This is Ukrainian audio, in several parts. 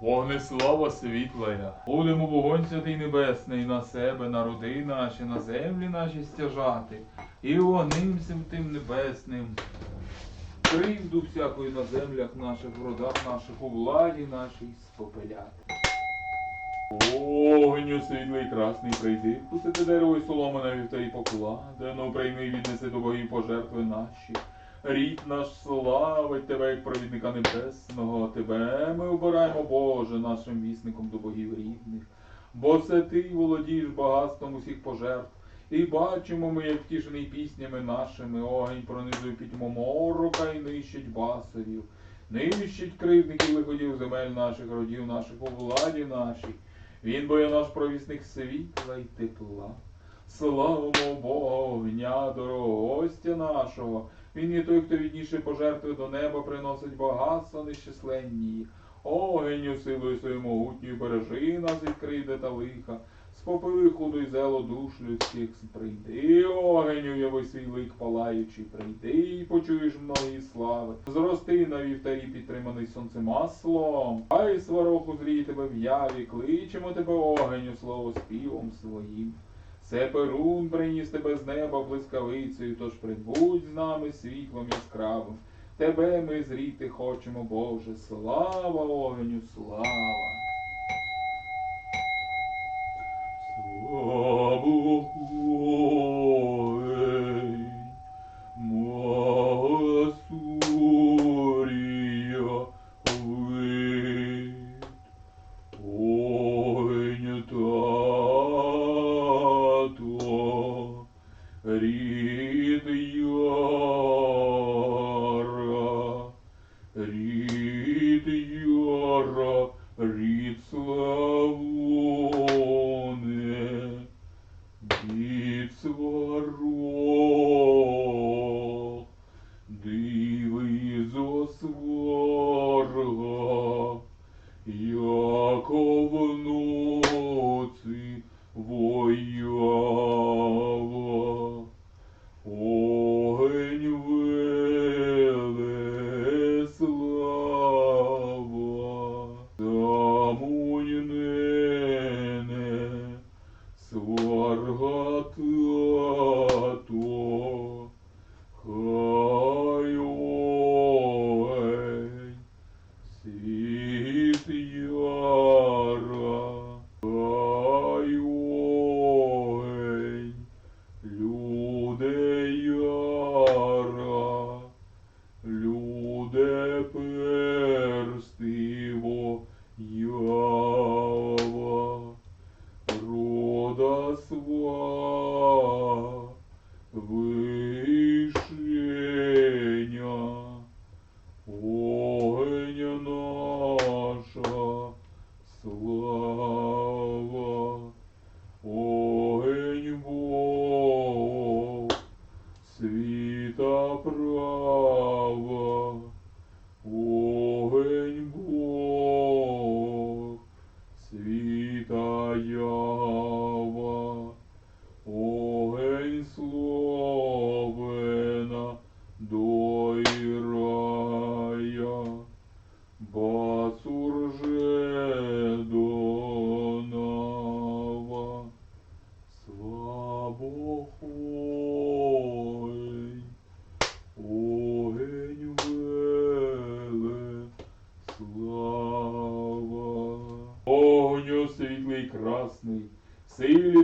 Вогнеслава світлая, будемо вогонь святий небесний на себе, на роди наші, на землі наші стяжати, і вогнем святим небесним. Кривду всякої на землях наших, в родах наших, у владі нашій спопеляти. Огню світлий красний прийди, пустити дерево й солому на вівтарі покладе, ну прийми віднеси до богів пожертви наші. Рід наш славить тебе, як провідника небесного, тебе ми обираємо, Боже, нашим вісником до богів рідних. Бо це ти володієш багатством усіх пожертв. І бачимо ми, як втішений піснями нашими, огонь пронизує пітьму морока і нищить басовів. Нищить кривдників лиходів земель наших, родів наших, у владі нашій. Він бо є наш провісник світла й тепла. Славимо Бога, огня, дорогого гостя нашого. Він є той, хто відніше пожертви до неба приносить багатство нещасленні. Огеню силою своєю могутньою бережи нас від криди та лиха. Спопили худу й зело душ людських прийди, огеню яви свій лик палаючий, прийди і почуєш многії слави. Зрости на вівтарі підтриманий сонцем маслом, хай сварох узріє тебе в яві, кличемо тебе огеню, слово співом своїм. Це Перун приніс тебе з неба блискавицею, тож прибудь з нами світлом яскравим. Тебе ми зріти хочемо, Боже, слава огню, слава. Рід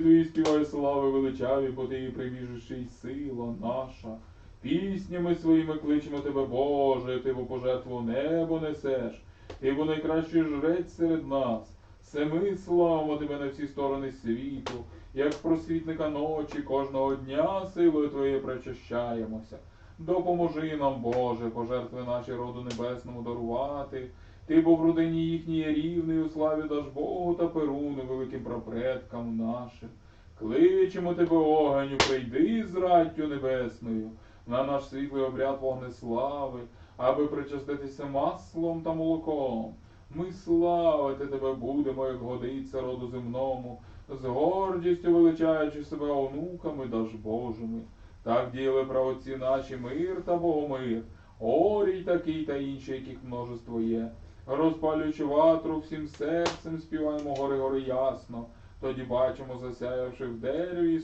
твої співай слави величаві, бо ти прибіжище й сила наша. Піснями своїми кличемо тебе, Боже, ти бо пожертву небо несеш, ти бо найкращий жрець серед нас. Все ми славимо тебе на всі сторони світу, як просвітника ночі кожного дня силою твоєю причащаємося. Допоможи нам, Боже, пожертви наші роду небесному дарувати. Ти бо в родині їхній рівний у славі даш Богу та Перуну, великим прапредкам нашим. Кличемо тебе, огоню, прийди з раттю небесною на наш світлий обряд вогнеслави, аби причаститися маслом та молоком. Ми славити тебе будемо, як годиться роду земному, з гордістю величаючи себе онуками даж Божими. Так діяли правоці наші мир та богомир, орій такий та інші, яких множество є. розпалюючи ватру, всім серцем співаємо гори гори ясно. Тоді бачимо, засяявши в дереві і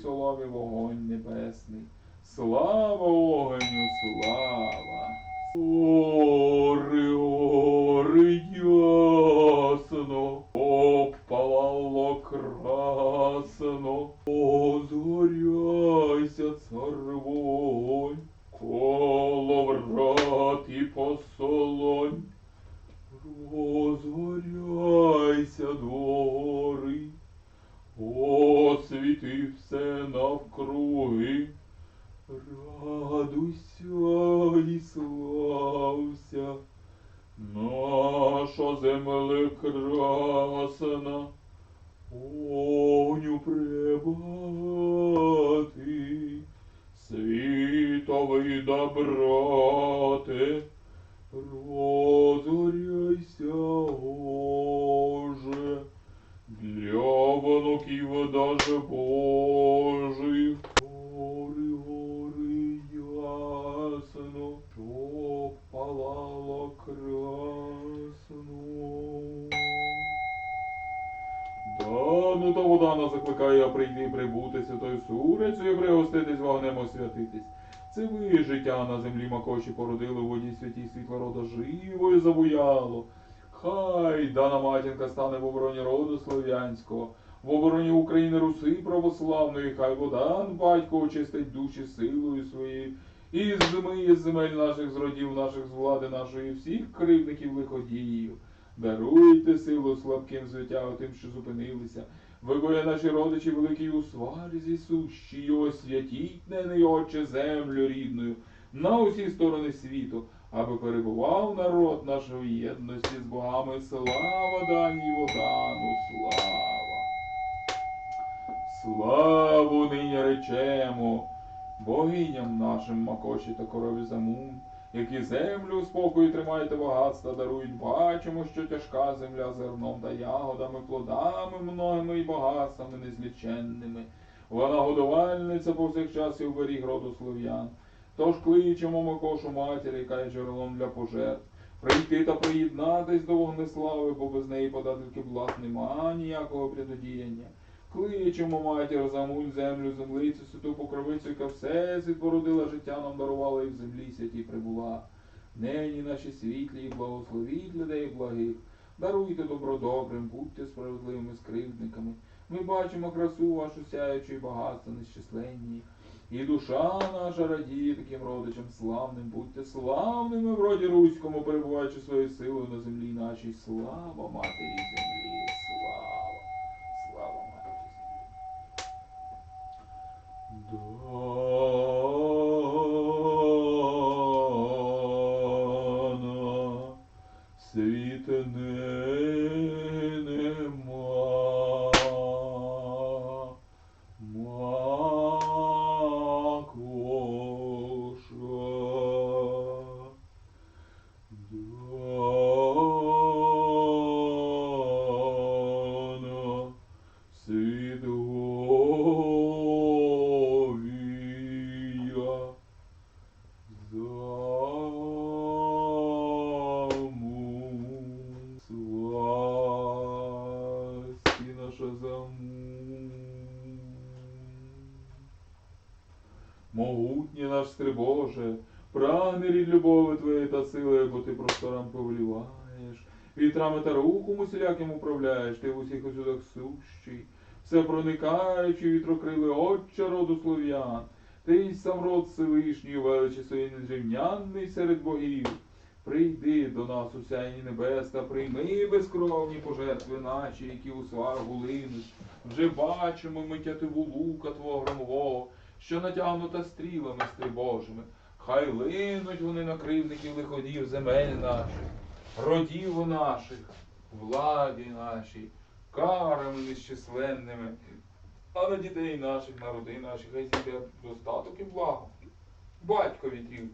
вогонь небесний. Слава огню, слава! Ори, ори, ясно, обпалало красно, озгоряйся, цар Божих. Гори, гори, ясно, щоб палало красно. Да, ну то Водана закликає, прийди прибути святою сурицею, пригоститись вогнем освятитись. Це ви життя на землі макоші породили у воді святій світло рода живою забуяло. Хай дана матінка стане в обороні роду слов'янського, в обороні України Руси православної, хай Водан батько очистить душі силою своєю, і змиє земель наших з родів наших, з влади нашої, всіх кривдників лиходіїв. Даруйте силу слабким звитягу тим, що зупинилися. Ви, боє наші родичі, великий у сварзі сущі, й освятіть нений отче землю рідною на усі сторони світу, аби перебував народ наш в єдності з богами. Слава даній Водану, слава! Славу нині речемо, богиням нашим Макоші та корові Замун, які землю спокою тримаєте багатства, дарують, бачимо, що тяжка земля зерном та ягодами, плодами многими і багатствами незліченними. Вона годувальниця повсякчас і оберіг роду слов'ян. Тож кличемо Макошу матір, яка є джерелом для пожертв. Прийти та приєднатись до вогнеслави, бо без неї подательки благ нема ніякого предодіяння. Кличемо матір замуль землю, землицю, святу покровицю, яка все породила, життя нам дарувала і в землі святі прибула. Нині наші світлі і благословіть людей благих. Даруйте добро добрим, будьте справедливими скривдниками. Ми бачимо красу вашу сяючу і багатство нещисленні. І душа наша радіє таким родичам славним, будьте славними в роді руському, перебуваючи своєю силою на землі нашій. Слава матері землі, Стрибоже, прагне рід любови твоєї та сили, бо ти просторам повліваєш, вітрами та рухом усіляким управляєш, ти в усіх усюдах сущий, все проникаючий вітрокрили отче роду слов'ян, ти сам род Всевишній, величі своїй незрівнянний серед богів. Прийди до нас у сяйні небес прийми безкровні пожертви наші, які у сваргу линуть. Вже бачимо ми тятиву лука твого громового, що натягнута стрілами стрибожими. Хай линуть вони на кривників лиходів земель наших, родів наших, владі нашій, карами нещисленними, а на дітей наших, на роди наших, хай зійде достаток і благо. Батько вітрів,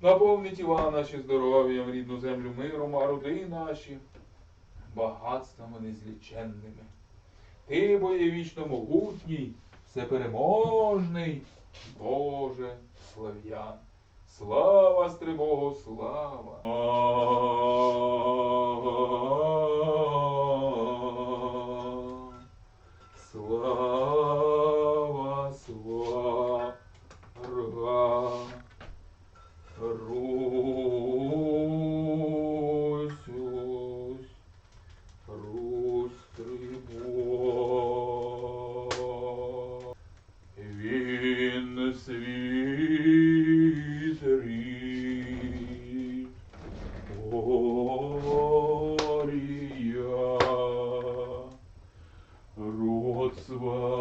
наповни тіла наші здоров'ям, рідну землю миром, а роди наші багатствами незліченними. Ти, бо є вічно могутній, всепереможний, Боже слав'ян. Слава Стрибогу, слава! Слава,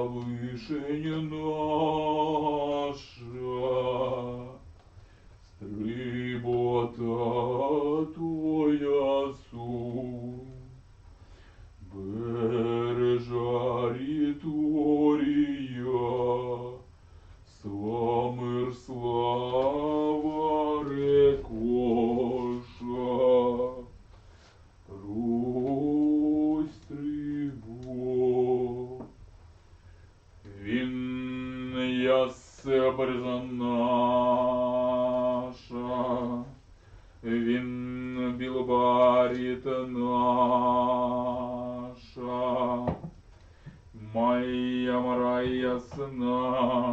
возвышение наша Стребота Твоя суть. Бережа наша, він білобаріт наша, Майя Марая наша,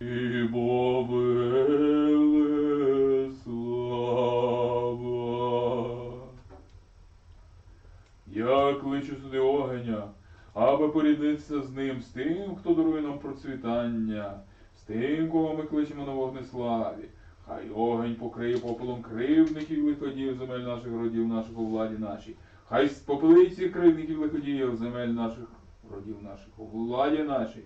і Бовеле слава. Я кличу сюди огеня, аби поріднитися з ним, з тим, хто дарує нам процвітання, з тим, кого ми кличемо на вогнеславі. Хай огонь покриє попелом кривдників лиходіїв земель наших родів наших у владі нашій. Хай спопелить всіх кривдників лиходіїв земель наших родів наших у владі нашій.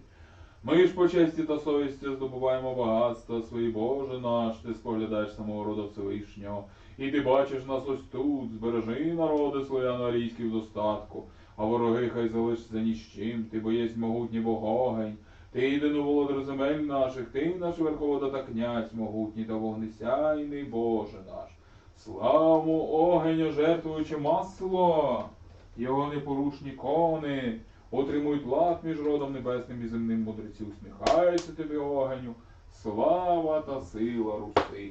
Ми ж по честі та совісті здобуваємо багатства свої, Боже наш, ти споглядаєш самого роду Всевишнього. І ти бачиш нас ось тут, збережи народи славяно-арійські в достатку, а вороги хай залишаться ні з чим, ти боєсь могутній богогень, ти єдиний володар земель наших, ти наш верховода та князь могутній та вогнесяйний Боже наш. Славу огеня, жертвуючи масло, його непорушні кони, отримують лад між родом небесним і земним мудреці. Усміхається тобі огеню, слава та сила Руси.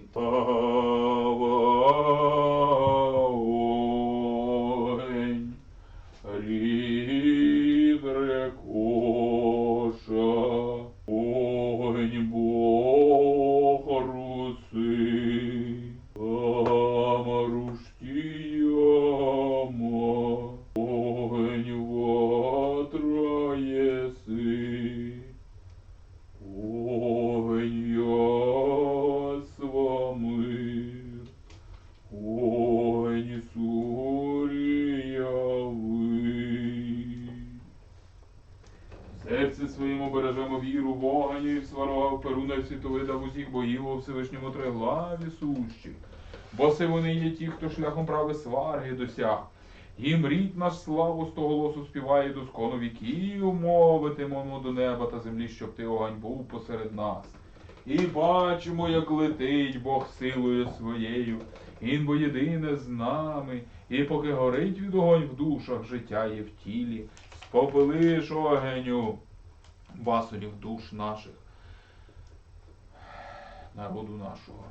Сварога в перуна в світовида в усіх боїв у Всевишньому триглаві сущих. Бо це вони є ті, хто шляхом прави сварги досяг. Їм рід наш славу сто голосу співає до скону віків, мовитимемо до неба та землі, щоб ти огонь був посеред нас. І бачимо, як летить Бог силою своєю, Він бо єдине з нами, і поки горить від огонь в душах, життя є в тілі, спопилиш огеню басурів душ наших, народу нашого.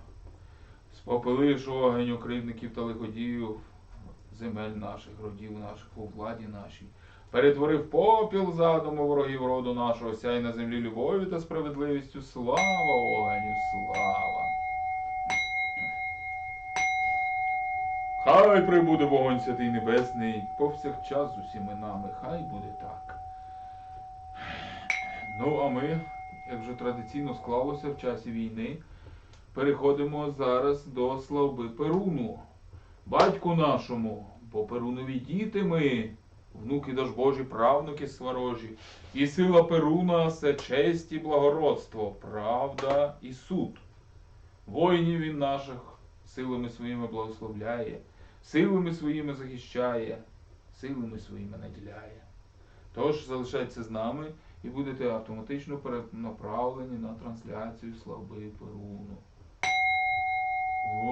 Спопилиш огеню кривдників та лиходіїв, земель наших, родів наших, у владі нашій. Перетворив попіл задуму ворогів роду нашого, сяй на землі любові та справедливістю. Слава огеню, слава! Хай прибуде вогонь святий небесний, повсякчас з усіми нами, хай буде так. Ну, а ми, як вже традиційно склалося в часі війни, переходимо зараз до славби Перуну. Батьку нашому, бо Перунові діти ми, внуки Дажбожі, правнуки сварожі, і сила Перуна це честь і благородство, правда і суд. Воїнів він наших силами своїми благословляє, силами своїми захищає, силами своїми наділяє. Тож залишайтеся з нами і будете автоматично перенаправлені на трансляцію слави Перуну.